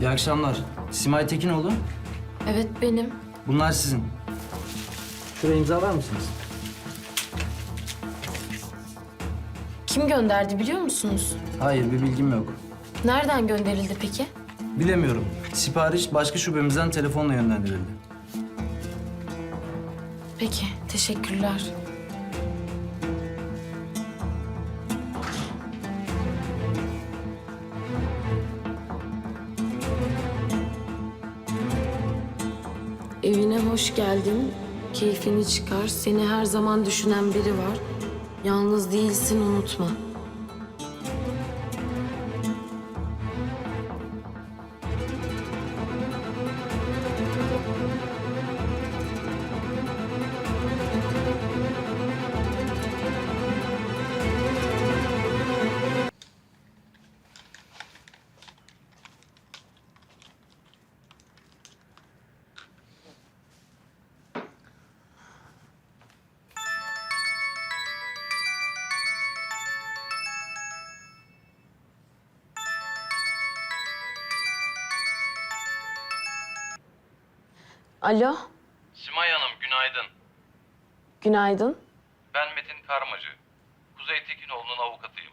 İyi akşamlar. Simay Tekinoğlu. Evet benim. Bunlar sizin. Şuraya imzalar mısınız? Kim gönderdi biliyor musunuz? Hayır, bir bilgim yok. Nereden gönderildi peki? Bilemiyorum. Sipariş başka şubemizden telefonla yönlendirildi. Peki, teşekkürler. Evine hoş geldin. Keyfini çıkar. Seni her zaman düşünen biri var. Yalnız değilsin unutma. Alo, Simay Hanım günaydın. günaydın. Ben Metin Karmacı. Kuzey Tekinoğlu'nun avukatıyım.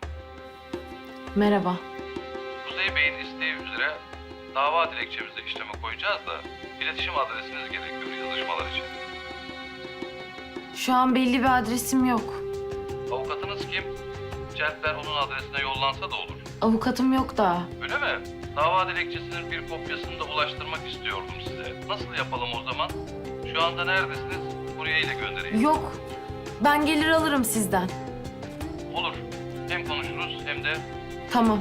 Merhaba. Kuzey Bey'in isteği üzere dava dilekçemizi işleme koyacağız da iletişim adresiniz gerekiyor yazışmalar için. Şu an belli bir adresim yok. Avukatınız kim? Celtler onun adresine yollansa da olur. Avukatım yok daha. Öyle mi? Dava dilekçesinin bir kopyasını da ulaştırmak istiyordum size. Nasıl yapalım o zaman? Şu anda neredesiniz? Buraya ile göndereyim. Yok. Ben gelir alırım sizden. Olur. Hem konuşuruz hem de Tamam.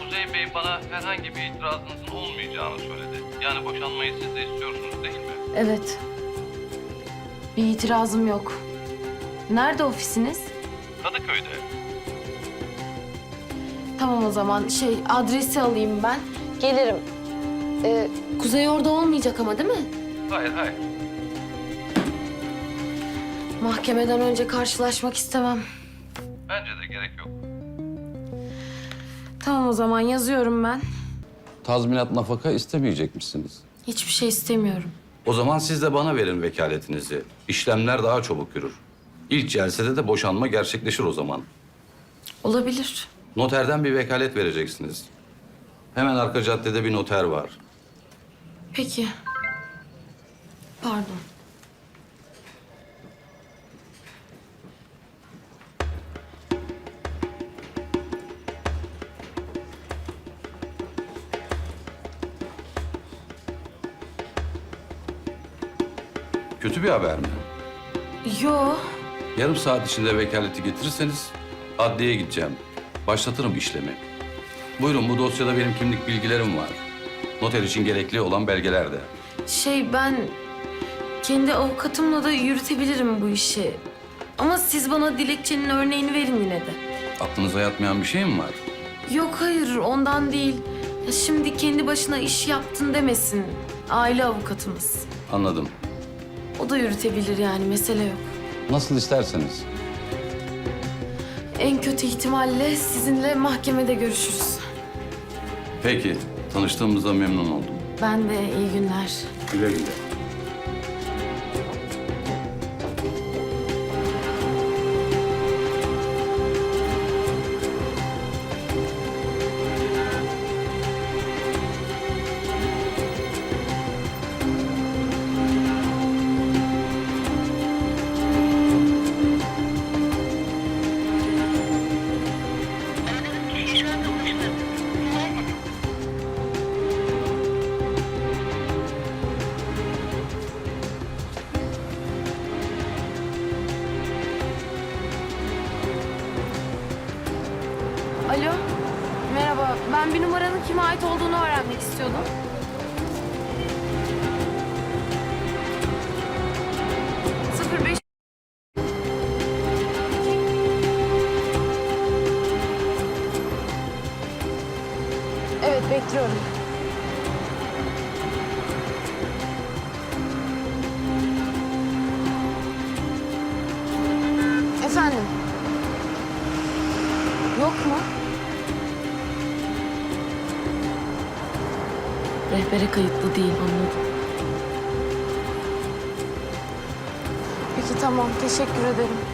Kuzey Bey bana herhangi bir itirazınızın olmayacağını söyledi. Yani boşanmayı siz de istiyorsunuz değil mi? Evet. Bir itirazım yok. Nerede ofisiniz? Kadıköy'de. Tamam o zaman şey adresi alayım ben. Gelirim. Ee, Kuzey orada olmayacak ama değil mi? Hayır hayır. Mahkemeden önce karşılaşmak istemem. Bence de gerek yok. Tamam o zaman yazıyorum ben. Tazminat nafaka istemeyecek misiniz? Hiçbir şey istemiyorum. O zaman siz de bana verin vekaletinizi. İşlemler daha çabuk yürür. İlk celsede de boşanma gerçekleşir o zaman. Olabilir. Noterden bir vekalet vereceksiniz. Hemen arka caddede bir noter var. Peki. Pardon. Kötü bir haber mi? Yo. Yarım saat içinde vekaleti getirirseniz adliyeye gideceğim. Başlatırım işlemi. Buyurun bu dosyada benim kimlik bilgilerim var. Noter için gerekli olan belgeler de. Şey ben kendi avukatımla da yürütebilirim bu işi. Ama siz bana dilekçenin örneğini verin yine de. Aklınıza yatmayan bir şey mi var? Yok hayır ondan değil. Ya şimdi kendi başına iş yaptın demesin. Aile avukatımız. Anladım. O da yürütebilir yani mesele yok. Nasıl isterseniz. En kötü ihtimalle sizinle mahkemede görüşürüz. Peki, tanıştığımıza memnun oldum. Ben de iyi günler. Güle güle. Ben bir numaranın kime ait olduğunu öğrenmek istiyordum. Evet bekliyorum. Rehbere kayıtlı değil anladım. Peki tamam teşekkür ederim.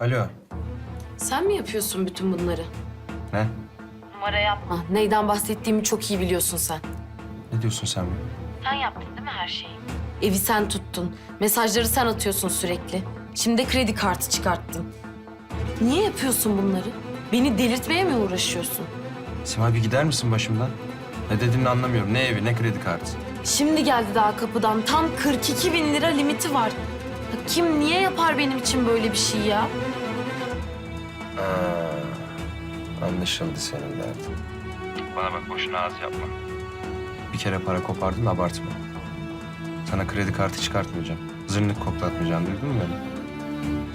Alo. Sen mi yapıyorsun bütün bunları? Ne? Numara yapma. Neyden bahsettiğimi çok iyi biliyorsun sen. Ne diyorsun sen be? Sen yaptın değil mi her şeyi? Evi sen tuttun. Mesajları sen atıyorsun sürekli. Şimdi de kredi kartı çıkarttın. Niye yapıyorsun bunları? Beni delirtmeye mi uğraşıyorsun? Simay bir gider misin başımdan? Ne dediğini anlamıyorum. Ne evi ne kredi kartı. Şimdi geldi daha kapıdan. Tam 42 bin lira limiti var. Ya kim niye yapar benim için böyle bir şey ya? Aa, anlaşıldı senin derdin. Bana bak boşuna ağız yapma. Bir kere para kopardın abartma. Sana kredi kartı çıkartmayacağım. Zırnık koklatmayacağım duydun mu beni?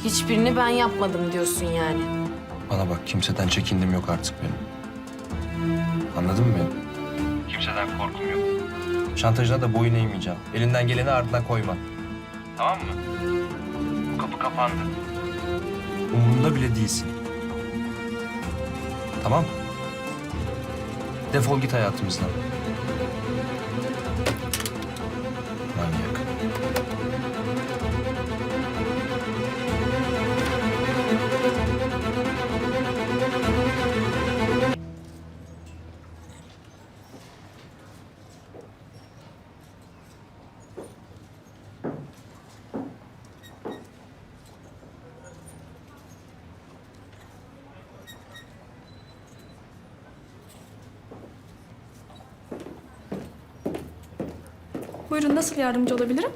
Hiçbirini ben yapmadım diyorsun yani. Bana bak kimseden çekindim yok artık benim. Anladın mı beni? Kimseden korkum yok. Şantajına da boyun eğmeyeceğim. Elinden geleni ardına koyma. Tamam mı? Bu kapı kapandı. Umurumda bile değilsin. Tamam. Defol git hayatımızdan. Buyurun nasıl yardımcı olabilirim?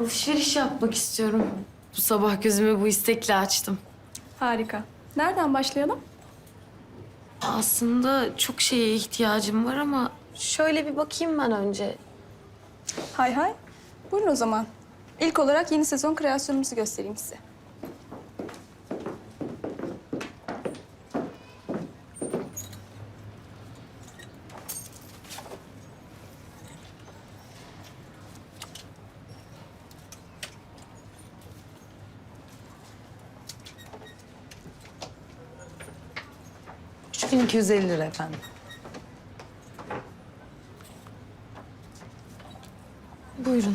Alışveriş yapmak istiyorum. Bu sabah gözümü bu istekle açtım. Harika. Nereden başlayalım? Aslında çok şeye ihtiyacım var ama şöyle bir bakayım ben önce. Hay hay. Buyurun o zaman. İlk olarak yeni sezon kreasyonumuzu göstereyim size. Üç bin iki yüz elli lira efendim. Buyurun.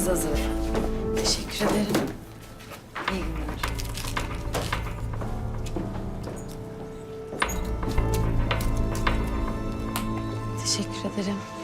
Paketleriniz hazır. Teşekkür ederim. İyi günler. Teşekkür ederim.